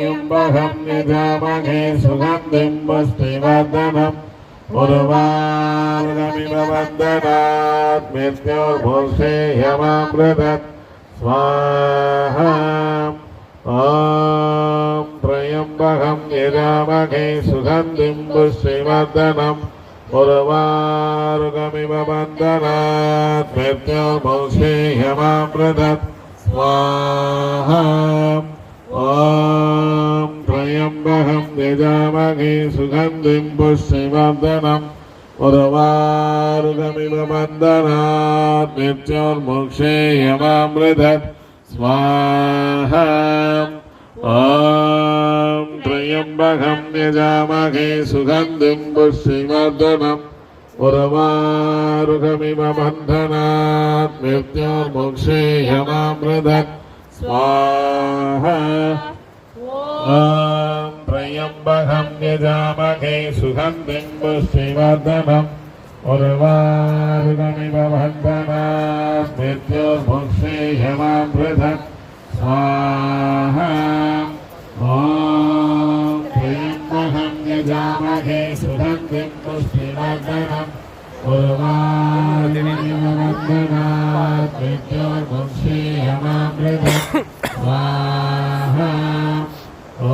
्यम्बहं निजामहे सुगन्धिं पुष्टिवर्धनम् उर्वामिव वन्दनात् मृत्योर्भूषे यमामृतत् स्वाहा ॐ त्र्यम्बहं निजामहे सुगन्धिं पुष्टिवर्धनम् उर्वारुगमिव बन्धनात् मृत्योमुक्षे ह्यमामृतत् स्वाहा ॐ त्र्यम्बहं यजामहे सुगन्धिं पुष्टिवर्धनम् उर्वारुगमिव बन्धनात् मृत्योर्मुक्षे ह्यमामृतत् स्वाहा त्र्यम्बकं यजामहे सुगन्धिं पुष्टिवर्धनम् उर्वारुकमिमबन्धनात् मृत्योर्मोक्षेयमामृदत् स्वाहा ॐ त्र्यम्बकं यजामहे सुगन्धिं पुष्टिवर्धनम् उर्वारुकमिमबन्धनात् मृत्योर्मोक्षेयमामृदत् स्वाहा यजामहे सुखं विष्णुश्रीवर्धनम् पूर्वादिनिवर्धनात् विद्योर्मुक्षीयमामृत स्वाहा ॐ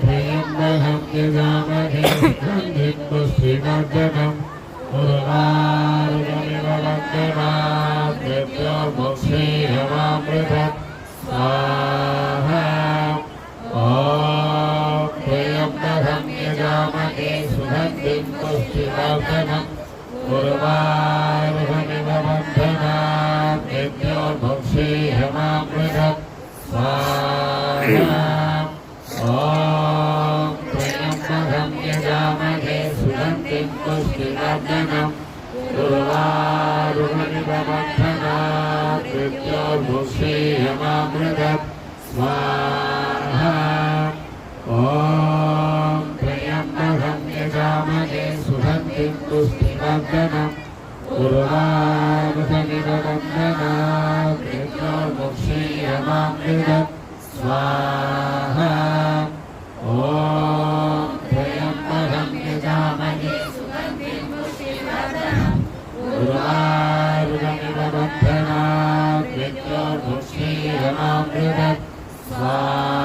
त्रयम्बहं यजामहे सुखं विष्णुश्रीवर्धनम् पूर्वादिनिवर्धनात् विद्योर्मुक्षीयमामृत स्वाहा ुष्टिवर्धनम् कुर्वारुहमिवबन्धनाम् यज्ञोर्भक्षेह मामृत स्वाहा వర్ధనే సుగంధిం పుష్టివర్ధనం కుర్వామసనిరవందనాక్షీయమామృతం స్వాహ ఓం త్రయంబరం యజామహే సుగంధిం పుష్టివర్ధనం కుర్వామసనిరవందనాక్షీయమామృతం స్వాహ